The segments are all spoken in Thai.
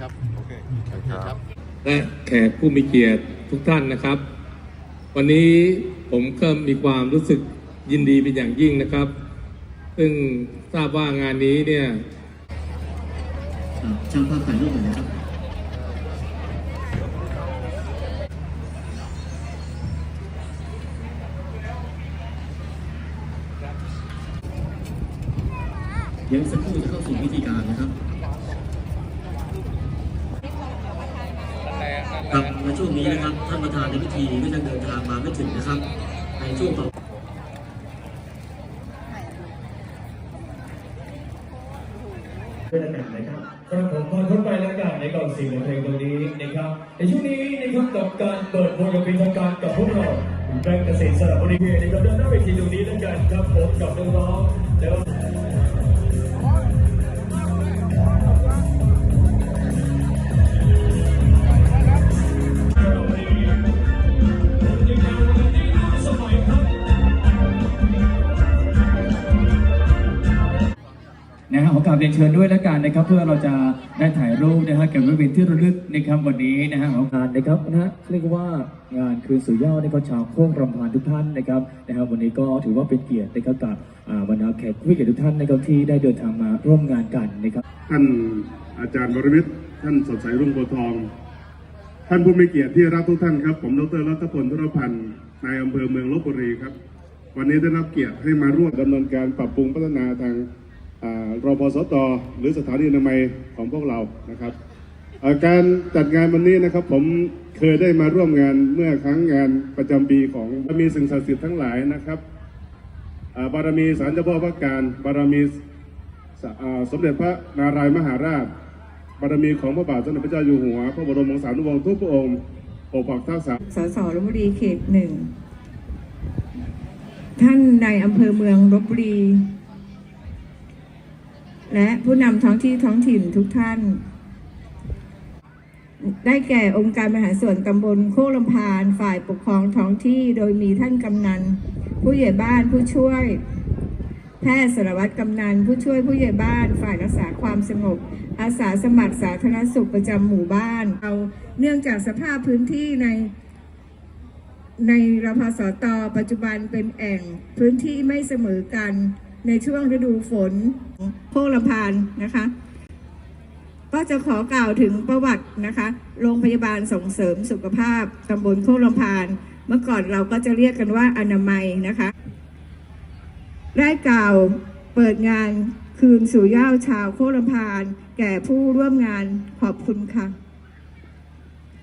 ครับ โอเคครับและแขกผู้มีเกียรติทุกท่านนะครับ วันนี้ผมก็มีความรู้สึกยินดีเป็นอย่างยิ่งนะครับ ซึ่งทราบว่างานนี้เนี่ยครับช่างภาพถ่ายรูปหน่อยนะครับเดี๋ยวสักครู่จะเข้าสู่พิธีการนะครับ ครับในช่วงนี้นะครับท่านประธานในพิธีก็จะเดินทางมาไม่ถึงนะครับ ในช่วงต่อด้วยอากาศนะครับสำหรับผมพรพ้นไปแล้วกันในกองเสิ่งเพลงตรงนี้นะครับ ในช่วงนี้นะครับกับการเปิดวงอย่างเป็นทางการกับพวกเราแบงค์เกษตรสระบุรีนะครับด้านหน้าเวทีตรงนี้แล้วกันครับผมกับน้องๆแล้ว นะฮะขอกราบเรียนเชิญด้วยแล้วกันนะครับ เพื่อเราจะได้ถ่ายรูปนะฮะเก็บไว้เป็นที่ระลึกนะครับวันนี้นะฮะของงานนะครับนะฮะเรียกว่างานคืนสู่เหย้าในก็ชาวพวกรำพานทุกท่านนะครับนะครับวันนี้ก็ถือว่าเป็นเกียรตินะครับกับอ่าบรรดาแขกผู้มีเกียรติทุกท่านนะครับที่ได้เดินทางมาร่วมงานกันนะครับท่านอาจารย์วรวิทย์ท่านสดใสรุ่งโพธิ์ทอง ท่านผู้มีเกียรติที่รักทุกท่านครับผมดรรัตพลธุรพันธ์นายอำเภอเมืองลบบุรีครับ วันนี้ได้รับเกียรติให้มาร่วมดำเนินการปรับปรุงพัฒนาทางอ่า รพสตหรือสถานีอนามัยของพวกเรานะครับการจัดงานวันนี้นะครับผมเคยได้มาร่วมงานเมื่อครั้งงานประจำปีของมีสิ่งศักดิ์สิทธิ์ทั้งหลายนะครับบารมีสารเจ้าพ่อพระการบารมีสมเด็จพระนารายมหาราช บารมีของพระบาทสมเด็จพระเจ้าอยู่หัว พระบรมวงศานุวงศ์ทุกพระองค์ปกปักรักษาสสลบบุรีเขตหนึ่งท่านในายอำเภอเมืองลบบุรี และผู้นำท้องที่ท้องถิ่นทุกท่าน ได้แก่องค์การบริหารส่วนตำบลโคกลำพานฝ่ายปกครองท้องที่โดยมีท่านกำนัน ผู้ใหญ่บ้านผู้ช่วย แพทย์สารวัตรกำนัน ผู้ช่วยผู้ใหญ่บ้าน ฝ่ายรักษาความสงบ อาสาสมัครสาธารณสุขประจำหมู่บ้านเอาเนื่องจากสภาพพื้นที่ในในรพสตปัจจุบันเป็นแอ่งพื้นที่ไม่เสมอกัน ในช่วงฤดูฝนโคกลำพานนะคะ ก็จะขอกล่าวถึงประวัตินะคะ โรงพยาบาลส่งเสริมสุขภาพตำบลโคกลำพาน เมื่อก่อนเราก็จะเรียกกันว่าอนามัยนะคะได้กล่าวเปิดงานคืนสู่ย่าชาวโคกลำพาน แก่ผู้ร่วมงานขอบคุณค่ะ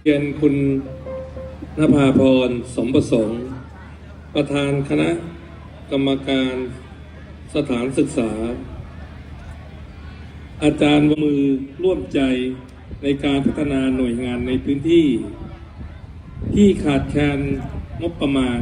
เรียนคุณนภาพรสมประสงค์ ประธานคณะกรรมการ สถานศึกษา อาจารย์มือร่วมใจในการพัฒนาหน่วยงานในพื้นที่ ที่ขาดแคลนงบประมาณ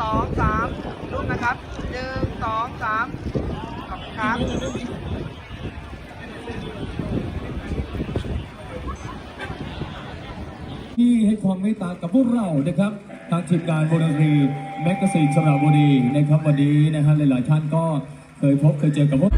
สองสามรูปนะครับหนึ่งสองสามขอบคุณครับ ที่ให้ ความเมตตากับพวกเรานะครับ ทางทีมงานบริรีแมกกาซีนสระบุรีนะครับวันนี้นะฮะหลายๆท่านก็เคยพบเคยเจอกับพวก